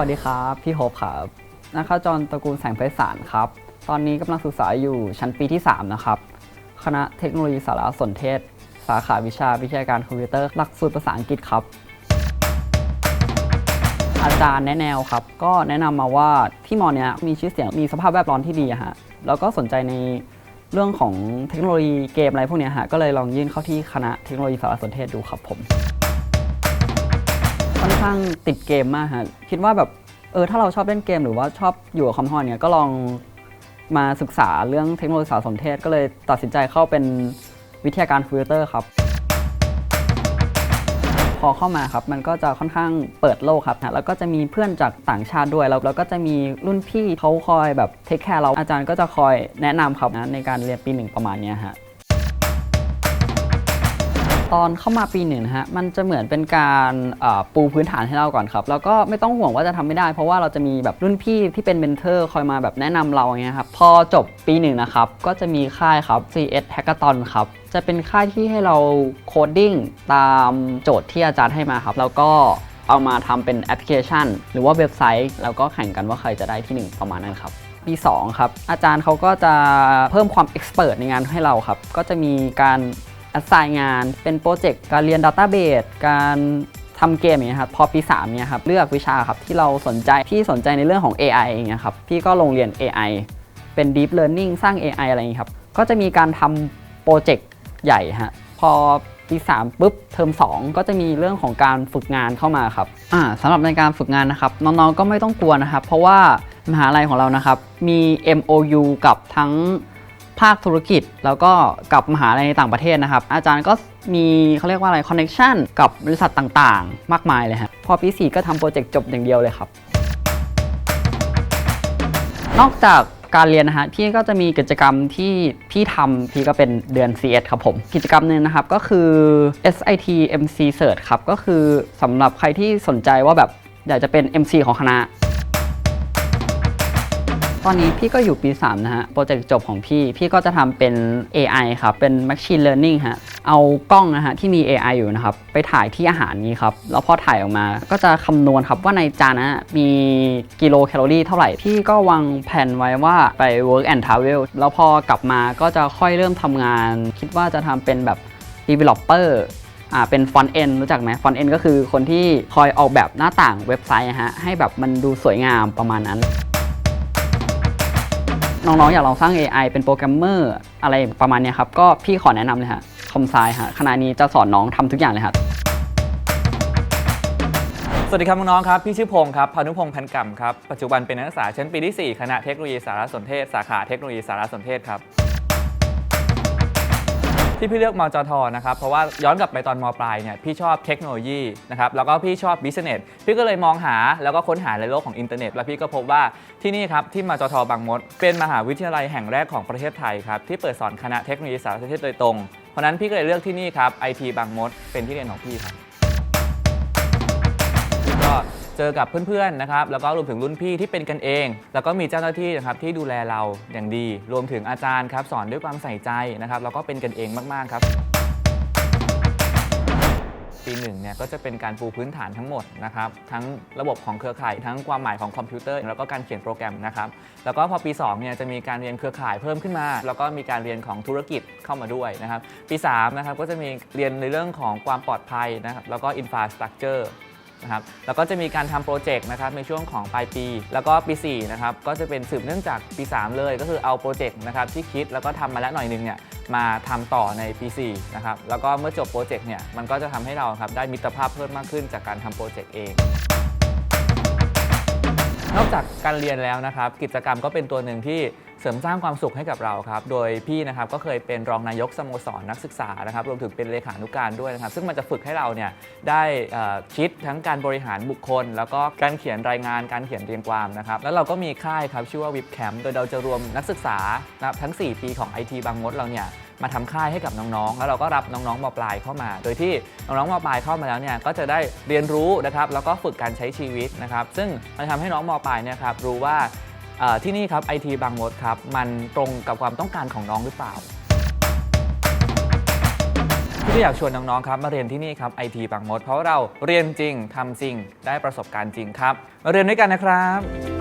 วัสดีครับ พี่โฮปครับนักขจรตระกูลแสงไพศาลครับ ตอนนี้กำลังศึกษาอยู่ชั้นปีที่ 3 นะครับ คณะเทคโนโลยีสารสนเทศ สาขาวิชาวิทยาการคอมพิวเตอร์หลักสูตรภาษาอังกฤษครับ อาจารย์แนะแนวครับ ก็แนะนำมาว่าที่มอเนี้ยมีชื่อเสียงมีสภาพแวดล้อมที่ดีฮะแล้วก็สนใจในเรื่องของเทคโนโลยีเกมอะไรพวกเนี้ยฮะก็เลยลองยื่นเข้าที่คณะเทคโนโลยีสารสนเทศดูครับผม ค่อนข้างติดเกมมากฮะคิดว่าแบบเออถ้าเราชอบเล่นเกมหรือว่าชอบอยู่กับคอมพิวเตอร์เนี่ยก็ลองมาศึกษาเรื่องเทคโนโลยีสารสนเทศ ก็เลยตัดสินใจเข้าเป็นวิทยาการคอมพิวเตอร์ครับ พอเข้ามาครับมันก็จะค่อนข้างเปิดโลกครับแล้วก็จะมีเพื่อนจากต่างชาติด้วยแล้วแล้วก็จะมีรุ่นพี่เขาคอยแบบเทคแคร์เราอาจารย์ก็จะคอยแนะนำครับนะในการเรียนปีหนึ่งประมาณนี้ฮะ ตอนเข้ามาปีหนึ่งนะฮะ มันจะเหมือนเป็นการปูพื้นฐานให้เราก่อนครับ แล้วก็ไม่ต้องห่วงว่าจะทำไม่ได้ เพราะว่าเราจะมีแบบรุ่นพี่ที่เป็นเมนเทอร์คอยมาแบบแนะนำเราเงี้ยครับ พอจบปีหนึ่งนะครับ ก็จะมีค่ายครับ CS Hackathon ครับ จะเป็นค่ายที่ให้เราโคดดิ้งตามโจทย์ที่อาจารย์ให้มาครับ แล้วก็เอามาทำเป็นแอปพลิเคชัน หรือว่าเว็บไซต์ แล้วก็แข่งกันว่าใครจะได้ที่หนึ่งประมาณนั้นครับปี2ครับอาจารย์เขาก็จะเพิ่มความเอ็กซ์เพรสในงานให้เราครับ ก็จะมีการ แอสไซน์งาน เป็นโปรเจกต์การเรียน Database การทำเกมอย่างเงี้ยครับพอปี3เนี่ยครับเลือกวิชาครับที่เราสนใจพี่สนใจในเรื่องของ AI อย่างเงี้ยครับพี่ก็ลงเรียน AI เป็น Deep Learning สร้าง AI อะไรอย่างเงี้ยครับก็จะมีการทำโปรเจกต์ใหญ่ฮะพอปี3ปุ๊บเทอม2 ก็จะมีเรื่องของการฝึกงานเข้ามาครับอ่าสำหรับในการฝึกงานนะครับน้องๆก็ไม่ต้องกลัวนะครับ เพราะว่ามหาลัยของเรานะครับมี MOU กับทั้ง ภาคธุรกิจ แล้วก็กับมหาลัยในต่างประเทศนะครับ อาจารย์ก็มีเขาเรียกว่าอะไรคอนเน t ชันกับบริษัทต่างๆ มากมายเลยฮะพอปี4ก็ทำโปรเจกต์จบอย่างเดียวเลยครับ นอกจากการเรียนนะฮะพี่ก็จะมีกิจกรรมที่พี่ทำพี่ก็เป็นเดือน CS ครับผม กิจกรรมหนึ่งนะครับก็คือ SIT MC Search ครับ ก็คือสำหรับใครที่สนใจว่าแบบอยากจะเป็น MC ของคณะ ตอนนี้พี่ก็อยู่ปี 3 นะฮะ โปรเจกต์จบของพี่ พี่ก็จะทำเป็น AI ครับ เป็น Machine Learning ฮะ เอากล้องนะฮะที่มี AI อยู่นะครับ ไปถ่ายที่อาหารนี้ครับ แล้วพอถ่ายออกมา ก็จะคำนวณครับว่าในจานนะมีกิโลแคลอรี่เท่าไหร่ พี่ก็วางแผนไว้ว่าไป work and travel แล้วพอกลับมาก็จะค่อยเริ่มทำงาน คิดว่าจะทำเป็นแบบ developer อ่าเป็น front end รู้จักไหม front end ก็คือคนที่คอยออกแบบหน้าต่างเว็บไซต์ฮะให้แบบมันดูสวยงามประมาณนั้น น้องๆ อยากลองสร้าง AI เป็นโปรแกรมเมอร์อะไรประมาณนี้ครับ ก็พี่ขอแนะนำเลยฮะคอมไซฮะคณะนี้จะสอนน้องทำทุกอย่างเลยครับ สวัสดีครับน้องๆครับ พี่ชื่อพงศ์ครับพานุพงศ์พันกำครับ ปัจจุบันเป็นนักศึกษาชั้นปีที่ 4 คณะเทคโนโลยีสารสนเทศ สาขาเทคโนโลยีสารสนเทศครับ ที่พี่เลือกมจทนะครับ เพราะว่าย้อนกลับไปตอนมปลายเนี่ยพี่ชอบเทคโนโลยีนะครับแล้วก็พี่ชอบบิสเนสพี่ก็เลยมองหาแล้วก็ค้นหาในโลกของอินเทอร์เน็ต แล้วพี่ก็พบว่าที่นี่ครับที่มจทบางมด เป็นมหาวิทยาลัยแห่งแรกของประเทศไทยครับที่เปิดสอนคณะเทคโนโลยีสารสนเทศโดยตรง เพราะนั้นพี่ก็เลยเลือกที่นี่ครับ IT บางมดเป็นที่เรียนของพี่ครับก็ เจอกับเพื่อนๆนะครับแล้วก็รวมถึงรุ่นพี่ที่เป็นกันเอง แล้วก็มีเจ้าหน้าที่นะครับที่ดูแลเราอย่างดี รวมถึงอาจารย์ครับสอนด้วยความใส่ใจนะครับแล้วก็เป็นกันเองมากๆครับปีหนึ่งเนี่ยก็จะเป็นการปูพื้นฐานทั้งหมดนะครับทั้งระบบของเครือข่าย ทั้งความหมายของคอมพิวเตอร์ แล้วก็การเขียนโปรแกรมนะครับแล้วก็พอปี2เนี่ยจะมีการเรียนเครือข่ายเพิ่มขึ้นมา แล้วก็มีการเรียนของธุรกิจเข้ามาด้วยนะครับปี3นะครับก็จะมีเรียนในเรื่องของความปลอดภัยนะครับแล้วก็อินฟ a สตรักเจอร์ นะครับแล้วก็จะมีการทำโปรเจกต์นะครับในช่วงของปลายปี แล้วก็ปี4นะครับก็จะเป็นสืบเนื่องจากปี 3 เลย ก็คือเอาโปรเจกต์นะครับที่คิดแล้วก็ทำมาแล้วหน่อยหนึงเนี่ยมาทำต่อในปี4นะครับแล้วก็เมื่อจบโปรเจกต์เนี่ยมันก็จะทำให้เราครับได้มิตรภาพเพิ่มมากขึ้นจากการทำโปรเจกต์เอง นอกจากการเรียนแล้วนะครับ กิจกรรมก็เป็นตัวหนึ่งที่เสริมสร้างความสุขให้กับเราครับ โดยพี่นะครับก็เคยเป็นรองนายกสโมสรนักศึกษานะครับ รวมถึงเป็นเลขานุการด้วยนะครับ ซึ่งมันจะฝึกให้เราเนี่ยได้คิดทั้งการบริหารบุคคล แล้วก็การเขียนรายงานการเขียนเรียงความนะครับ แล้วเราก็มีค่ายครับชื่อว่าวิบแคมป์โดยเราจะรวมนักศึกษานะทั้ง 4 ปีของ IT บางมดเราเนี่ย มาทำค่ายให้กับน้องๆ แล้วเราก็รับน้องๆมปลายเข้ามา โดยที่น้องๆมปลายเข้ามาแล้วเนี่ยก็จะได้เรียนรู้นะครับแล้วก็ฝึกการใช้ชีวิตนะครับซึ่งมันทำให้น้องมปลายเนี่ยครับรู้ว่าที่นี่ครับ IT บางมดครับมันตรงกับความต้องการของน้องหรือเปล่าที่อยากชวนน้องๆครับมาเรียนที่นี่ครับ IT บางมดเพราะเราเรียนจริงทำจริงได้ประสบการณ์จริงครับมาเรียนด้วยกันนะครับ